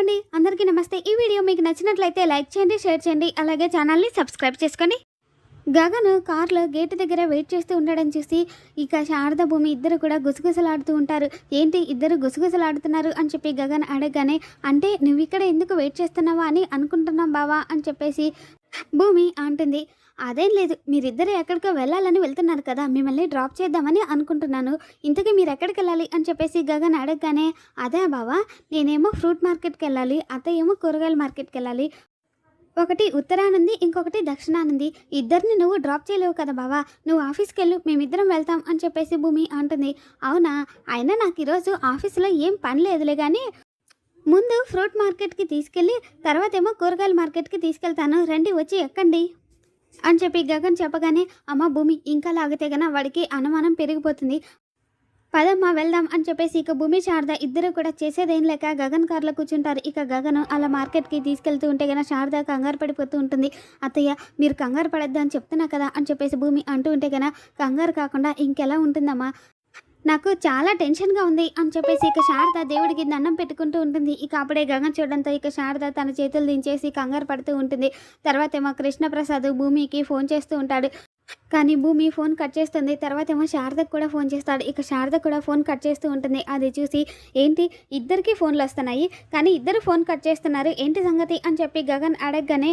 అండి. అందరికీ నమస్తే. ఈ వీడియో మీకు నచ్చినట్లయితే లైక్ చేయండి షేర్ చేయండి. అలాగే ఛానల్ని సబ్స్క్రైబ్ చేసుకోండి గగన్ కార్లో గేట్ దగ్గర వెయిట్ చేస్తూ ఉండడం చూసి ఇక శారద భూమి ఇద్దరు కూడా గుసగుసలాడుతూ ఉంటారు. ఏంటి ఇద్దరు గుసగుసలాడుతున్నారు అని చెప్పి గగన్ అడగగానే అంటే నువ్వు ఇక్కడ ఎందుకు వెయిట్ చేస్తున్నావా అని అనుకుంటున్నాం బావా అని చెప్పేసి భూమి అంటుంది. అదేం లేదు. మీరిద్దరు ఎక్కడికో వెళ్ళాలని వెళ్తున్నారు కదా మిమ్మల్ని డ్రాప్ చేద్దామని అనుకుంటున్నాను. ఇంతకీ మీరు ఎక్కడికి వెళ్ళాలి అని చెప్పేసి గగన్ అడగగానే అదే బావా నేనేమో ఫ్రూట్ మార్కెట్కి వెళ్ళాలి అత్తయ్య ఏమో కూరగాయల మార్కెట్కి వెళ్ళాలి ఒకటి ఉత్తరానుంది ఇంకొకటి దక్షిణానుంది. ఇద్దరిని నువ్వు డ్రాప్ చేయలేవు కదా బావా. నువ్వు ఆఫీస్కి వెళ్ళు మేమిద్దరం వెళ్తాం అని చెప్పేసి భూమి అంటుంది. అవునా? అయినా నాకు ఈరోజు ఆఫీస్లో ఏం పని లేదులే కానీ ముందు ఫ్రూట్ మార్కెట్కి తీసుకెళ్ళి తర్వాత ఏమో కూరగాయల మార్కెట్కి తీసుకెళ్తాను. రండి వచ్చి ఎక్కండి. అని చెప్పి గగన్ చెప్పగానే అమ్మ భూమి ఇంకా లాగితే గన వాడికి అనుమానం పెరిగిపోతుంది. పదమ్మా వెళ్దాం అని చెప్పేసి ఇక భూమి శారద ఇద్దరు కూడా చేసేదేం లేక గగన్ కార్లో కూర్చుంటారు. ఇక గగన్ అలా మార్కెట్కి తీసుకెళ్తూ ఉంటే గన శారద కంగారు పడిపోతూ ఉంటుంది. అత్తయ్య మీరు కంగారు పడద్దు అని చెప్తున్నా కదా అని చెప్పేసి భూమి అంటూ ఉంటే గన కంగారు కాకుండా ఇంకెలా ఉంటుందమ్మా? నాకు చాలా టెన్షన్గా ఉంది అని చెప్పేసి ఇక శారద దేవుడికి దండం పెట్టుకుంటూ ఉంటుంది. ఇక అప్పుడే గగన్ చూడడంతో ఇక శారద తన చేతులు దించేసి కంగారు పడుతూ ఉంటుంది. తర్వాత ఏమో కృష్ణప్రసాద్ భూమికి ఫోన్ చేస్తూ ఉంటాడు. కానీ భూమి ఫోన్ కట్ చేస్తుంది. తర్వాత ఏమో శారదకు కూడా ఫోన్ చేస్తాడు. ఇక శారద కూడా ఫోన్ కట్ చేస్తూ ఉంటుంది. అది చూసి ఏంటి ఇద్దరికి ఫోన్లు వస్తున్నాయి? కానీ ఇద్దరు ఫోన్ కట్ చేస్తున్నారు. ఏంటి సంగతి? అని చెప్పి గగన్ అడగగానే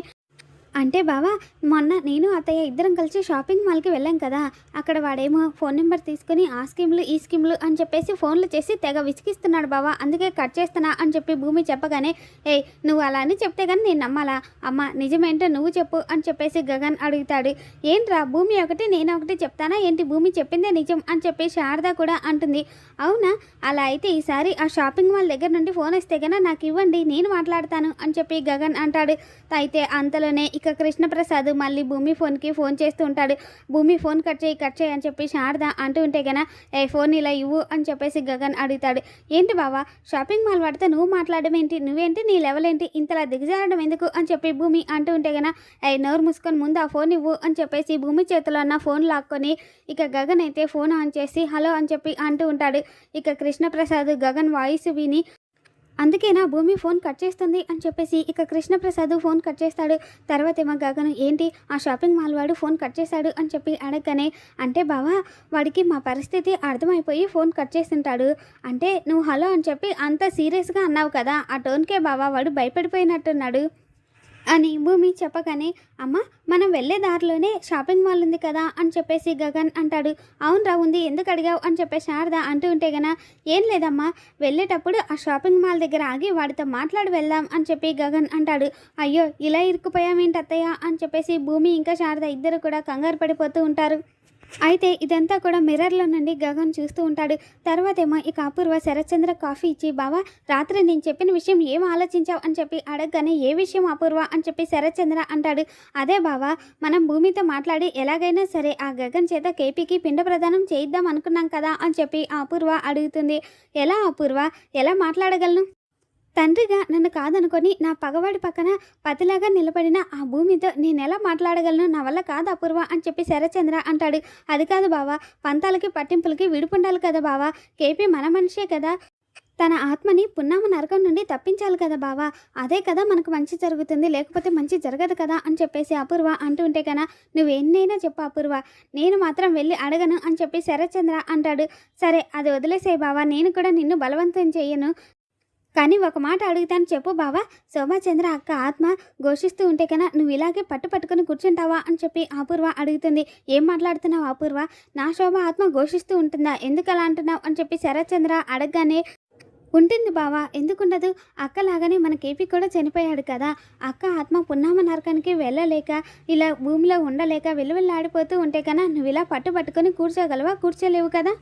అంటే బావా మొన్న నేను అత్తయ్య ఇద్దరం కలిసి షాపింగ్ మాల్కి వెళ్ళాం కదా. అక్కడ వాడేమో ఫోన్ నెంబర్ తీసుకుని ఆ స్కీమ్లు ఈ స్కీమ్లు అని చెప్పేసి ఫోన్లు చేసి తెగ విసిగిస్తున్నాడు బావా. అందుకే కట్ చేస్తున్నా అని చెప్పి భూమి చెప్పగానే ఏయ్ నువ్వు అలా అని చెప్తే కానీ నేను నమ్మాలా? అమ్మ నిజమేంటో నువ్వు చెప్పు అని చెప్పేసి గగన్ అడుగుతాడు. ఏంట్రా భూమి ఒకటి నేను ఒకటి చెప్తానా? ఏంటి భూమి చెప్పిందే నిజం? అని చెప్పి శారద కూడా అంటుంది. అవునా? అలా అయితే ఈసారి ఆ షాపింగ్ మాల్ దగ్గర నుండి ఫోన్ వస్తే కన్నా నాకు ఇవ్వండి నేను మాట్లాడతాను అని చెప్పి గగన్ అంటాడు. అయితే అంతలోనే ఇక ఇక కృష్ణప్రసాద్ మళ్ళీ భూమి ఫోన్కి ఫోన్ చేస్తూ ఉంటాడు. భూమి ఫోన్ కట్ చేయి కట్ చేయి అని చెప్పి శారద అంటూ ఉంటే గన ఏ ఫోన్ ఇలా ఇవ్వు అని చెప్పేసి గగన్ అడుగుతాడు. ఏంటి బావా షాపింగ్ మాల్ వాడితే నువ్వు మాట్లాడడం ఏంటి? నువ్వేంటి? నీ లెవెల్ ఏంటి? ఇంతలా దిగజారడం ఎందుకు? అని చెప్పి భూమి అంటూ ఉంటే గన ఏ నోరు మూసుకొని ముందు ఆ ఫోన్ ఇవ్వు అని చెప్పేసి భూమి చేతిలో ఉన్న ఫోన్ లాక్కొని ఇక గగన్ అయితే ఫోన్ ఆన్ చేసి హలో అని చెప్పి అంటూ ఉంటాడు. ఇక కృష్ణప్రసాద్ గగన్ వాయిస్ విని అందుకే నా భూమి ఫోన్ కట్ చేస్తుంది అని చెప్పేసి ఇక కృష్ణప్రసాద్ ఫోన్ కట్ చేస్తాడు. తర్వాత ఏమో గగను ఏంటి? ఆ షాపింగ్ మాల్ వాడు ఫోన్ కట్ చేశాడు అని చెప్పి అడగగానే అంటే బావా వాడికి మా పరిస్థితి అర్థమైపోయి ఫోన్ కట్ చేస్తుంటాడు. అంటే నువ్వు హలో అని చెప్పి అంత సీరియస్గా అన్నావు కదా. ఆ టోన్కే బావా వాడు భయపడిపోయినట్టున్నాడు. అని భూమి చెప్పగానే అమ్మ మనం వెళ్ళే దారిలోనే షాపింగ్ మాల్ ఉంది కదా అని చెప్పేసి గగన్ అంటాడు. అవునరా ఉంది ఎందుకు అడిగావు? అని చెప్పేసి శారద అంటూ ఉంటే గన ఏం లేదమ్మా వెళ్ళేటప్పుడు ఆ షాపింగ్ మాల్ దగ్గర ఆగి వాడితో మాట్లాడి వెళ్దాం అని చెప్పి గగన్ అంటాడు. అయ్యో ఇలా ఇరుక్కుపోయామేంటి అత్తయ్య? అని చెప్పేసి భూమి ఇంకా శారద ఇద్దరు కూడా కంగారు పడిపోతూ ఉంటారు. అయితే ఇదంతా కూడా మిర్రర్లో నుండి గగన్ చూస్తూ ఉంటాడు. తర్వాత ఏమో ఇక అపూర్వ శరత్చంద్ర కాఫీ ఇచ్చి బావా రాత్రి నేను చెప్పిన విషయం ఏం ఆలోచించావు? అని చెప్పి అడగగానే ఏ విషయం అపూర్వ? అని చెప్పి శరత్చంద్ర అంటాడు. అదే బావా మనం భూమితో మాట్లాడి ఎలాగైనా సరే ఆ గగన్ చేత కేపీకి పిండ ప్రదానం చేయిద్దాం అనుకున్నాం కదా? అని చెప్పి ఆ అపూర్వ అడుగుతుంది. ఎలా అపూర్వ? ఎలా మాట్లాడగలను? తండ్రిగా నన్ను కాదనుకొని నా పగవాడి పక్కన పతిలాగా నిలబడిన ఆ భూమితో నేను ఎలా మాట్లాడగలను? నా వల్ల కాదు అపూర్వ అని చెప్పి శరచంద్ర అంటాడు. అది కాదు బావా పంతాలకి పట్టింపులకి విడిపుండాలి కదా బావా. కేపీ మన మనిషే కదా. తన ఆత్మని పున్నామ నరకం నుండి తప్పించాలి కదా బావా. అదే కదా మనకు మంచి జరుగుతుంది లేకపోతే మంచి జరగదు కదా అని చెప్పేసి అపూర్వ అంటుంటే కన్నా నువ్వు ఎన్నైనా చెప్పు అపూర్వ. నేను మాత్రం వెళ్ళి అడగను అని చెప్పి శరత్చంద్ర అంటాడు. సరే అది వదిలేసే బావా. నేను కూడా నిన్ను బలవంతం చేయను. కానీ ఒక మాట అడుగుతాను చెప్పు బావా. శోభాచంద్ర అక్క ఆత్మ ఘోషిస్తూ ఉంటే కన్నా నువ్వు ఇలాగే పట్టు పట్టుకుని కూర్చుంటావా అని చెప్పి అపూర్వ అడుగుతుంది. ఏం మాట్లాడుతున్నావు అపూర్వ? నా శోభ ఆత్మ ఘోషిస్తూ ఉంటుందా? ఎందుకు అలా అంటున్నావు అని చెప్పి శరత్చంద్ర అడగగానే ఉంటుంది బావా ఎందుకుండదు? అక్కలాగానే మన కేపీ కూడా చనిపోయాడు కదా. అక్క ఆత్మ పున్నామ నరకానికి వెళ్ళలేక ఇలా భూమిలో ఉండలేక విలువెల్లాడిపోతూ ఉంటే కన్నా నువ్వు ఇలా పట్టు పట్టుకొని కూర్చోగలవా? కూర్చోలేవు కదా.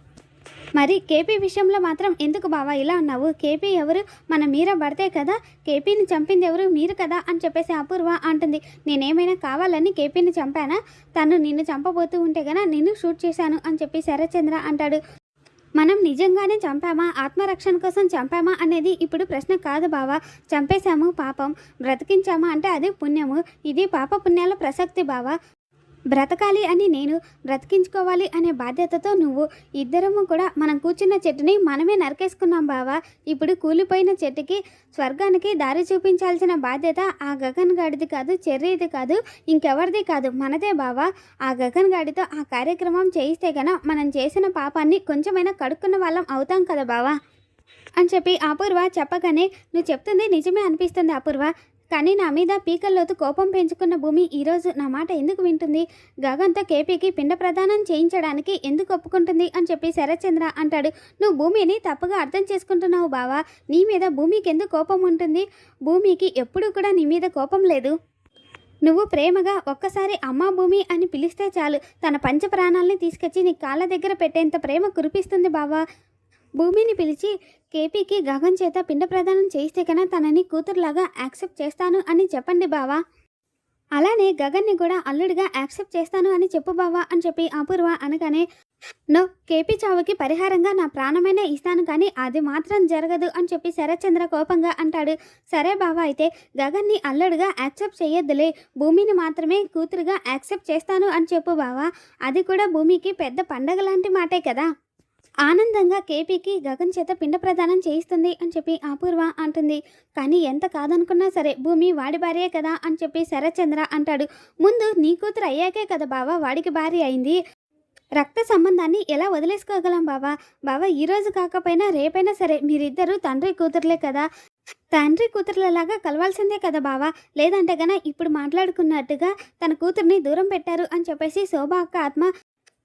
మరి కేపీ విషయంలో మాత్రం ఎందుకు బావా ఇలా ఉన్నావు కేపీ ఎవరు? మన మీర పడితే కదా కేపీని చంపింది ఎవరు? మీరు కదా అని చెప్పేసి అపూర్వ అంటుంది. నేనేమైనా కావాలని కేపీని చంపానా? తను నిన్ను చంపబోతూ ఉంటే గనా నిన్ను షూట్ చేశాను అని చెప్పి శరత్చంద్ర అంటాడు. మనం నిజంగానే చంపామా? ఆత్మరక్షణ కోసం చంపామా అనేది ఇప్పుడు ప్రశ్న కాదు బావా. చంపేశాము పాపం. బ్రతికించామా అంటే అది పుణ్యము. ఇది పాప పుణ్యాల ప్రసక్తి బావా. బ్రతకాలి అని నేను బ్రతికించుకోవాలి అనే బాధ్యతతో నువ్వు ఇద్దరము కూడా మనం కూర్చున్న చెట్టుని మనమే నరికేసుకున్నాం బావా. ఇప్పుడు కూలిపోయిన చెట్టుకి స్వర్గానికి దారి చూపించాల్సిన బాధ్యత ఆ గగన్ గాడిది కాదు చెర్రీది కాదు ఇంకెవరిది కాదు మనదే బావా. ఆ గగన్ గాడితో ఆ కార్యక్రమం చేయిస్తే గన మనం చేసిన పాపాన్ని కొంచెమైనా కడుక్కున్న వాళ్ళం అవుతాం కదా బావా. అని చెప్పి అపూర్వ చెప్పగానే నువ్వు చెప్తుంది నిజమే అనిపిస్తుంది అపూర్వ. కానీ నా మీద పీకల్లోతు కోపం పెంచుకున్న భూమి ఈరోజు నా మాట ఎందుకు వింటుంది? గగన్తో కేపీకి పిండ ప్రదానం చేయించడానికి ఎందుకు ఒప్పుకుంటుంది అని చెప్పి శరత్చంద్ర అంటాడు. నువ్వు భూమిని తప్పుగా అర్థం చేసుకుంటున్నావు బావా. నీ మీద భూమికి ఎందుకు కోపం ఉంటుంది? భూమికి ఎప్పుడూ కూడా నీ మీద కోపం లేదు. నువ్వు ప్రేమగా ఒక్కసారి అమ్మా భూమి అని పిలిస్తే చాలు. తన పంచ ప్రాణాలని తీసుకొచ్చి నీ కాళ్ళ దగ్గర పెట్టేంత ప్రేమ కురిపిస్తుంది బావా. భూమిని పిలిచి కేపీకి గగన్ చేత పిండ ప్రదానం చేయిస్తే కన్నా తనని కూతురులాగా యాక్సెప్ట్ చేస్తాను అని చెప్పండి బావా. అలానే గగన్ని కూడా అల్లుడిగా యాక్సెప్ట్ చేస్తాను అని చెప్పు బావా అని చెప్పి అపూర్వ అనగానే నో కేపీ చావుకి పరిహారంగా నా ప్రాణమైనా ఇస్తాను కానీ అది మాత్రం జరగదు అని చెప్పి శరత్చంద్ర కోపంగా అంటాడు. సరే బావా అయితే గగన్ని అల్లుడుగా యాక్సెప్ట్ చేయొద్దులే. భూమిని మాత్రమే కూతురుగా యాక్సెప్ట్ చేస్తాను అని చెప్పు బావా. అది కూడా భూమికి పెద్ద పండగ లాంటి మాటే కదా. ఆనందంగా కేపీకి గగన్ చేత పిండ ప్రదానం చేయిస్తుంది అని చెప్పి అపూర్వ అంటుంది. కానీ ఎంత కాదనుకున్నా సరే భూమి వాడి భార్యే కదా అని చెప్పి శరత్చంద్ర అంటాడు. ముందు నీ కూతురు అయ్యాకే కదా బావా వాడికి భార్య అయింది. రక్త సంబంధాన్ని ఎలా వదిలేసుకోగలం బావా? బావా ఈరోజు కాకపోయినా రేపైనా సరే మీరిద్దరూ తండ్రి కూతురులే కదా. తండ్రి కూతురులలాగా కలవాల్సిందే కదా బావా. లేదంటే గన ఇప్పుడు మాట్లాడుకున్నట్టుగా తన కూతుర్ని దూరం పెట్టారు అని చెప్పేసి శోభా అక్క ఆత్మ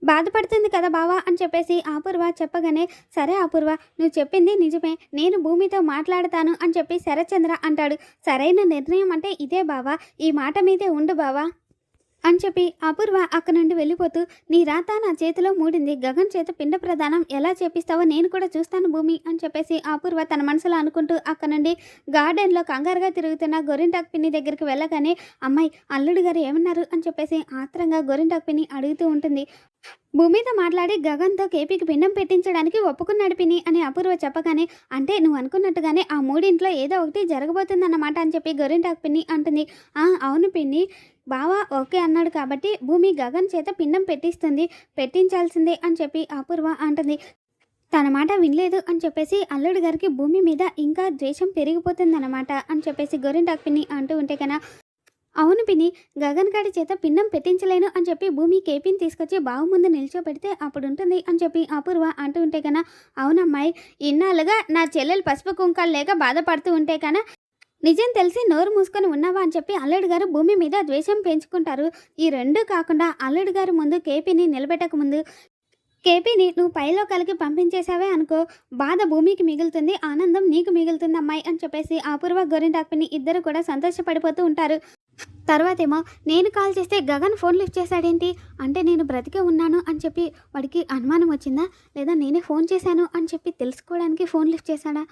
బాధపడుతుంది కదా బావా అని చెప్పేసి అపూర్వ చెప్పగానే సరే అపూర్వ నువ్వు చెప్పింది నిజమే. నేను భూమితో మాట్లాడతాను అని చెప్పి శరత్చంద్ర అంటాడు. సరైన నిర్ణయం అంటే ఇదే బావా. ఈ మాట మీదే ఉండు బావా. అని చెప్పి అపూర్వ అక్కడి నుండి వెళ్ళిపోతూ నీ రాత నా చేతిలో మూడింది. గగన్ చేత పిండ ప్రదానం ఎలా చేపిస్తావో నేను కూడా చూస్తాను భూమి అని చెప్పేసి అపూర్వ తన మనసులో అనుకుంటూ అక్కడి నుండి గార్డెన్లో కంగారుగా తిరుగుతున్న గొరింటాక్ పిన్ని దగ్గరికి వెళ్ళగానే అమ్మాయి అల్లుడు గారు ఏమన్నారు? అని చెప్పేసి ఆత్రంగా గొరింటాక్ పిన్ని అడుగుతూ ఉంటుంది. భూమితో మాట్లాడి గగన్తో కేపీకి పిండం పెట్టించడానికి ఒప్పుకున్నాడు పిని అని అపూర్వ చెప్పగానే అంటే నువ్వు అనుకున్నట్టుగానే ఆ మూడింట్లో ఏదో ఒకటి జరగబోతుందన్నమాట అని చెప్పి గొరింటాక్ పిన్ని అంటుంది. "ఆ, అవును పిన్ని. బావ ఓకే అన్నాడు కాబట్టి భూమి గగన్ చేత పిండం పెట్టిస్తుంది పెట్టించాల్సిందే అని చెప్పి అపూర్వ అంటుంది. తన మాట వినలేదు అని చెప్పేసి అల్లుడు గారికి భూమి మీద ఇంకా ద్వేషం పెరిగిపోతుందన్నమాట అని చెప్పేసి గొరింటాక్ పిన్ని అంటూ ఉంటే కన్నా అవును పిన్ని గగన్ గారి చేత పిండం పెట్టించలేను అని చెప్పి భూమి కేపిని తీసుకొచ్చి బావు ముందు నిల్చోబెడితే అప్పుడు ఉంటుంది అని చెప్పి అపూర్వ అంటూ ఉంటే కన్నా అవునమ్మాయి ఇన్నాళ్ళుగా నా చెల్లెలు పసుపు కుంకాలు లేక బాధపడుతూ ఉంటే కన్నా నిజం తెలిసి నోరు మూసుకొని ఉన్నావా అని చెప్పి అల్లుడు గారు భూమి మీద ద్వేషం పెంచుకుంటారు. ఈ రెండు కాకుండా అల్లుడు గారు ముందు కేపీని నిలబెట్టక ముందు కేపీని నువ్వు పైలో కలిగి పంపించేశావే అనుకో. బాధ భూమికి మిగులుతుంది ఆనందం నీకు మిగులుతుంది అమ్మాయి అని చెప్పేసి అపూర్వ గోరింటాక్పిని ఇద్దరు కూడా సంతోషపడిపోతూ ఉంటారు. తర్వాతేమో నేను కాల్ చేస్తే గగన్ ఫోన్ లిఫ్ట్ చేశాడేంటి? అంటే నేను బ్రతికే ఉన్నాను అని చెప్పి వాడికి అనుమానం వచ్చిందా? లేదా నేనే ఫోన్ చేశాను అని చెప్పి తెలుసుకోవడానికి ఫోన్ లిఫ్ట్ చేశాడా?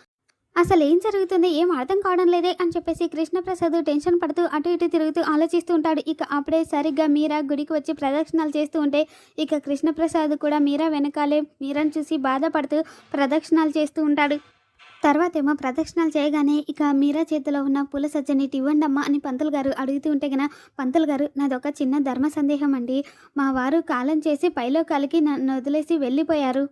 అసలు ఏం జరుగుతుంది? ఏం అర్థం కావడం లేదే అని చెప్పేసి కృష్ణప్రసాద్ టెన్షన్ పడుతూ అటు ఇటు తిరుగుతూ ఆలోచిస్తూ ఉంటాడు. ఇక అప్పుడే సరిగ్గా మీరా గుడికి వచ్చి ప్రదక్షిణాలు చేస్తూ ఉంటే ఇక కృష్ణప్రసాద్ కూడా మీరా వెనకాలే మీరాను చూసి బాధపడుతూ ప్రదక్షిణాలు చేస్తూ ఉంటాడు. తర్వాతేమో ప్రదక్షిణాలు చేయగానే ఇక మీరా చేతిలో ఉన్న పూల సజ్జని ఇవ్వండమ్మా అని పంతులు గారు అడుగుతూ ఉంటే గన పంతులు గారు నాదొక చిన్న ధర్మ సందేహం అండి. మా వారు కాలం చేసి పైలో కలికి నన్ను వదిలేసి వెళ్ళిపోయారు.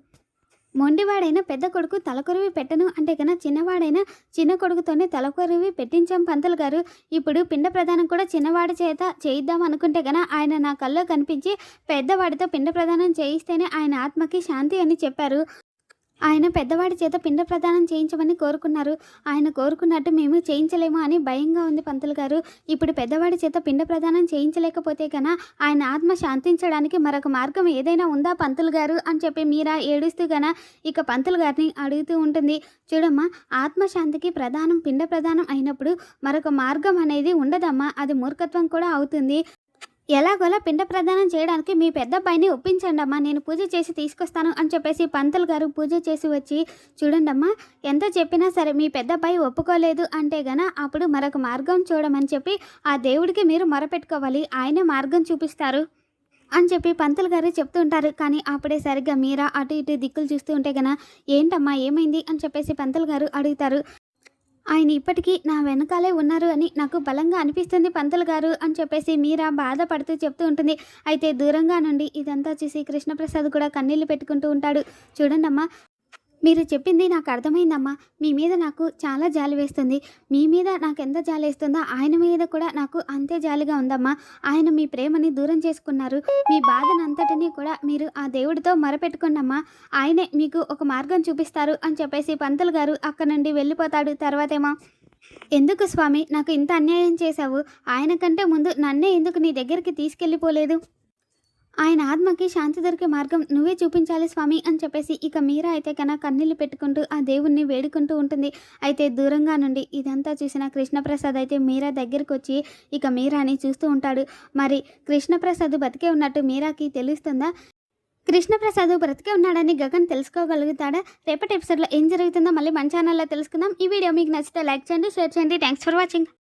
మొండివాడైన పెద్ద కొడుకు తలకొరివి పెట్టను అంటే కన్నా చిన్నవాడైన చిన్న కొడుకుతోనే తలకొరివి పెట్టించాం పంతులు గారు. ఇప్పుడు పిండ ప్రదానం కూడా చిన్నవాడి చేత చేయిద్దాం అనుకుంటే గన ఆయన నా కల్లో కనిపించి పెద్దవాడితో పిండ ప్రదానం చేయిస్తేనే ఆయన ఆత్మకి శాంతి అని చెప్పారు. ఆయన పెద్దవాడి చేత పిండ ప్రదానం చేయించమని కోరుకున్నారు. ఆయన కోరుకున్నట్టు మేము చేయించలేము అని భయంగా ఉంది పంతులు గారు. ఇప్పుడు పెద్దవాడి చేత పిండ ప్రదానం చేయించలేకపోతే కన్నా ఆయన ఆత్మ శాంతించడానికి మరొక మార్గం ఏదైనా ఉందా పంతులు గారు? అని చెప్పి మీరా ఏడుస్తూ గన ఇక పంతులు గారిని అడుగుతూ ఉంటుంది. చూడమ్మా ఆత్మశాంతికి ప్రధానం పిండ ప్రదానం అయినప్పుడు మరొక మార్గం అనేది ఉండదమ్మా. అది మూర్ఖత్వం కూడా అవుతుంది. ఎలాగోలా పిండ ప్రదానం చేయడానికి మీ పెద్ద అబ్బాయిని ఒప్పించండి అమ్మా. నేను పూజ చేసి తీసుకొస్తాను అని చెప్పేసి పంతులు గారు పూజ చేసి వచ్చి చూడండి అమ్మా ఎంత చెప్పినా సరే మీ పెద్ద అబ్బాయి ఒప్పుకోలేదు అంటే గన అప్పుడు మరొక మార్గం చూడమని చెప్పి ఆ దేవుడికి మీరు మొరపెట్టుకోవాలి. ఆయనే మార్గం చూపిస్తారు. అని చెప్పి పంతులు గారు చెప్తూ ఉంటారు. కానీ అప్పుడే సరిగ్గా మీరా అటు ఇటు దిక్కులు చూస్తూ ఉంటే గన ఏంటమ్మా ఏమైంది? అని చెప్పేసి పంతులు గారు అడుగుతారు. ఆయన ఇప్పటికీ నా వెనకాలే ఉన్నారు అని నాకు బలంగా అనిపిస్తుంది పంతులు గారు అని చెప్పేసి మీరా బాధపడుతూ చెప్తూ ఉంటుంది. అయితే దూరంగా నుండి ఇదంతా చూసి కృష్ణప్రసాద్ కూడా కన్నీళ్ళు పెట్టుకుంటూ ఉంటాడు. చూడండి అమ్మా మీరు చెప్పింది నాకు అర్థమైందమ్మా. మీ మీద నాకు చాలా జాలి వేస్తుంది. మీ మీద నాకు ఎంత జాలి వేస్తుందో ఆయన మీద కూడా నాకు అంతే జాలిగా ఉందమ్మా. ఆయన మీ ప్రేమని దూరం చేసుకున్నారు. మీ బాధనంతటినీ కూడా మీరు ఆ దేవుడితో మరపెట్టుకోండమ్మా. ఆయనే మీకు ఒక మార్గం చూపిస్తారు అని చెప్పేసి పంతులు గారు అక్కడ నుండి వెళ్ళిపోతాడు తర్వాతేమో. ఎందుకు స్వామి? నాకు ఇంత అన్యాయం చేశావు. ఆయన కంటే ముందు నన్నే ఎందుకు నీ దగ్గరికి తీసుకెళ్ళిపోలేదు? ఆయన ఆత్మకి శాంతి దొరికే మార్గం నువ్వే చూపించాలి స్వామి అని చెప్పేసి ఇక మీరా అయితే కన కన్నీళ్ళు పెట్టుకుంటూ ఆ దేవుణ్ణి వేడుకుంటూ ఉంటుంది. అయితే దూరంగా నుండి ఇదంతా చూసిన కృష్ణప్రసాద్ అయితే మీరా దగ్గరికి వచ్చి ఇక మీరాని చూస్తూ ఉంటాడు. మరి కృష్ణప్రసాద్ బతికే ఉన్నట్టు మీరాకి తెలుస్తుందా? కృష్ణప్రసాద్ బ్రతికే ఉన్నాడని గగన్ తెలుసుకోగలుగుతాడా? రేపటి ఎపిసోడ్లో ఏం జరుగుతుందో మళ్ళీ మన ఛానల్లో తెలుసుకుందాం. ఈ వీడియో మీకు నచ్చితే లైక్ చేయండి షేర్ చేయండి. Thanks for watching